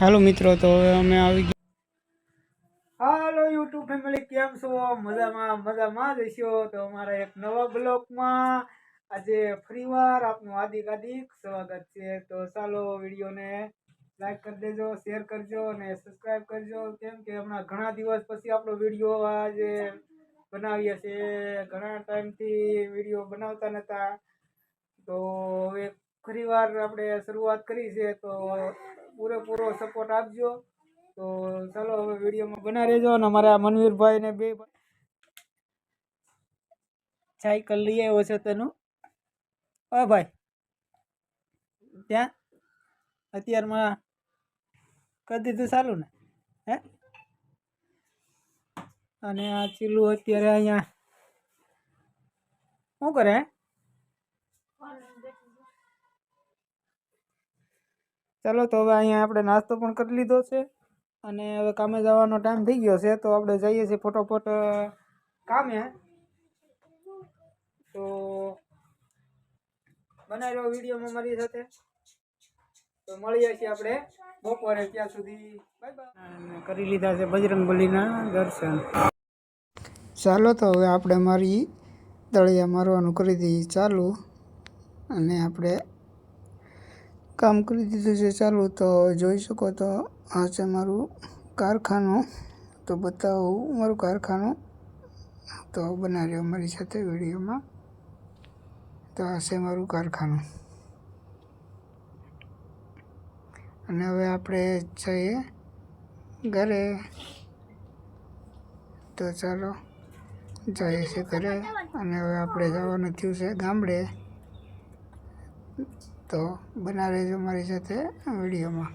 હાલો મિત્રો, તો હવે અમે આવી ગયા. હાલો યુટ્યુબ ફેમિલી, કેમ છો? મજામાં મજામાં જ તો અમારા એક નવા બ્લોગમાં આજે ફરીવાર આપનું હાર્દિક હાર્દિક સ્વાગત છે. તો ચાલો વિડીયોને લાઈક કરી દેજો, શેર કરજો અને સબસ્ક્રાઈબ કરજો. કેમ કે હમણાં ઘણા દિવસ પછી આપણો વીડિયો આજે બનાવીએ છીએ ઘણા ટાઈમથી વીડિયો બનાવતા નહોતા. તો હવે ફરીવાર આપણે શરૂઆત કરી છે. તો પૂરેપૂરો સપોર્ટ આપજો. તો ચાલો હવે વિડીયોમાં બના રહેજો અને અમારા મનવીરભાઈ ને બે સાયકલ લઈ આવ્યો છે તેનું. હા ભાઈ, ત્યાં? અત્યારમાં કરી દીધું સારું ને? હે? અને આ ચીલું અત્યારે અહીંયા શું કરે? ચાલો તો હવે અહીંયા આપણે નાસ્તો પણ કરી લીધો છે. અને હવે કામે જવાનો ટાઈમ થઈ ગયો છે, તો આપણે જઈએ છીએ ફટોફટ કામે. તો બનાવી રહ્યો વિડીયોમાં મારી સાથે. તો મળીએ છીએ આપણે બપોરે, ત્યાં સુધી. બાય કરી લીધા છે બજરંગ બલીના દર્શન. ચાલો તો હવે આપણે મારી દળિયા મારવાનું કરી દઈએ. ચાલુ. અને આપણે કામ કરી દીધું છે. ચાલુ તો જોઈ શકો તો આ છે મારું કારખાનું. તો બતાવું મારું કારખાનું. તો બના રહ્યો મારી સાથે વિડીયોમાં. તો આ છે મારું કારખાનું. અને હવે આપણે જઈએ ઘરે. તો ચાલો, જઈએ છીએ ઘરે. અને હવે આપણે જવાનું થયું છે ગામડે. તો બના રહેજો મારી સાથે વિડીયોમાં.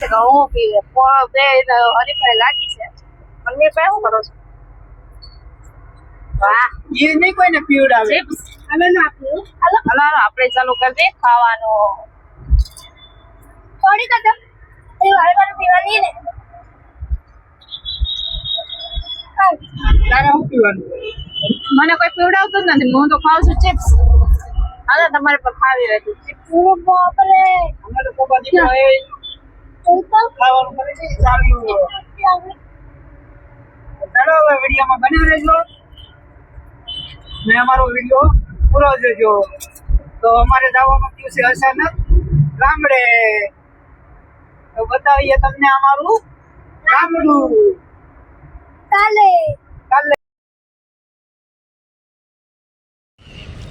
ઘઉં પીવે. બે હરીફાઈ લાગી છે. મમ્મી પાસે શું કરો છો? વાહ. એ નહીં કોઈને પીવડાવે. ચિપ્સ હાલો. હાલો હાલો આપણે ચાલુ કરી દઈએ ખાવાનું. થોડી કદમ એ વારે વારે પીવાની ને. તારે શું પીવાનું? મને કોઈ પીવડાવતું નથી. હું તો ખાઉં છું ચિપ્સ. હાલો તમારે પર ખાવી રહી ચિપ્સ. બાપરે. અમે લોકો બધી ખાવાનું છે વિડીયોમાં બન્યા રહેજો. ને અમારો વીડિયો પૂરો જોજો. તો અમારે જવાનું થયું છે અચાનક. ગામડે. તો બતાવીએ તમને અમારું ગામડું. કાલે. કાલે.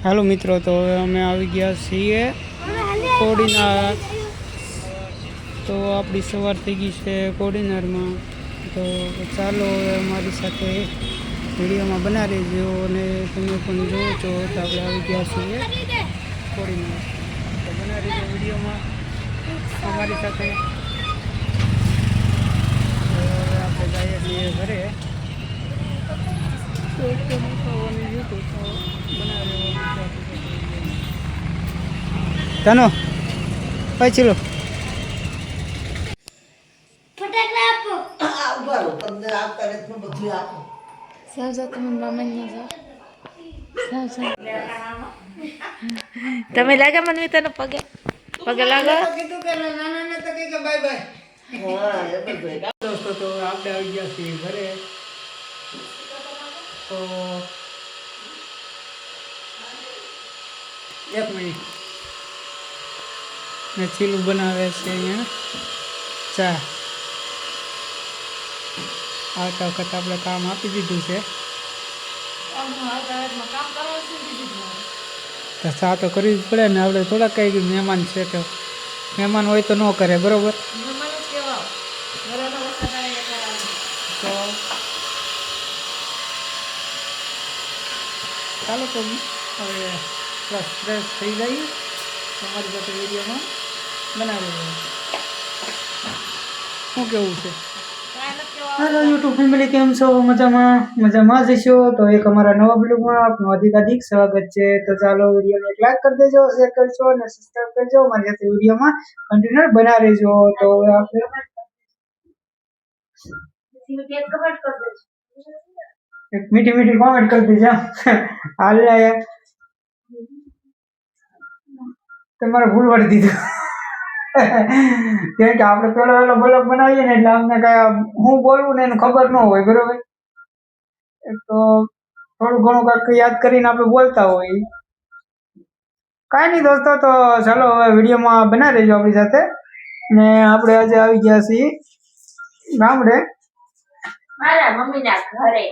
હાલો મિત્રો તો હવે અમે આવી ગયા છીએ કોડીનાર. તો આપણી સવાર થઈ ગઈ છે કોડીનારમાં. તો ચાલો હવે અમારી સાથે વિડીયોમાં બના રહેજો અને તમે પણ જોવો છો તો આપણે આવી ગયા છીએ કોડીનાર તો બના રહેજો વિડીયોમાં અમારી સાથે. આપણે જઈએ છીએ ઘરે. તનો, પછી લો. જાઓ જાઓ તમે મામાને જાઓ જાઓ જાઓ તમે લાગે મનવી તને પગે? પગે લાગો? કીધું કે નાના ને તો કહી કે બાય બાય દોસ્તો તો આપણે આવી ગયા છીએ ઘરે તો એક મિનિટ ને ચીલું બનાવે છે અહીંયા. ચા. આવતા વખત આપણે કામ આપી દીધું છે. તો ચા તો કરવી જ પડે ને આપણે થોડા કઈ મહેમાન છે તો મહેમાન હોય તો ન કરે બરોબર? તો ચાલો તો હવે બસ ફ્રેશ થઈ જઈએ. તમારી સાથે વિડીયોમાં બનાવી શું કેવું છે? હેલો યુટ્યુબ ફેમિલી કેમ છો? મજામાં? મજામાં જ છો? તો એક અમારા નવા બ્લોગમાં આપનું અધિક અધિક સ્વાગત છે. તો ચાલો વિડીયોને એક લાઈક કરી દેજો શેર કરજો અને સબસ્ક્રાઈબ કરજો. મારી સાથે વિડીયોમાં કન્ટિન્યુ બના રહેજો. તો આપણે એક મીઠી મીઠી કોમેન્ટ કરી દેજો. હાલ તમારે ભૂલ વળી દીધું. કેમ કે આપણે પેલો પેલો બ્લોગ બનાવીએ ને એટલે અમને કઈ હું બોલવું ને એને ખબર ન હોય, બરોબર? તો થોડું ઘણું કાંઈક યાદ કરીને આપણે બોલતા હોય. કાંઈ નહીં દોસ્તો, તો ચાલો હવે વિડીયોમાં બનાવી રહેજો આપણી સાથે. ને આપણે આજે આવી ગયા છીએ ગામડે. મારા મમ્મીના ઘરે.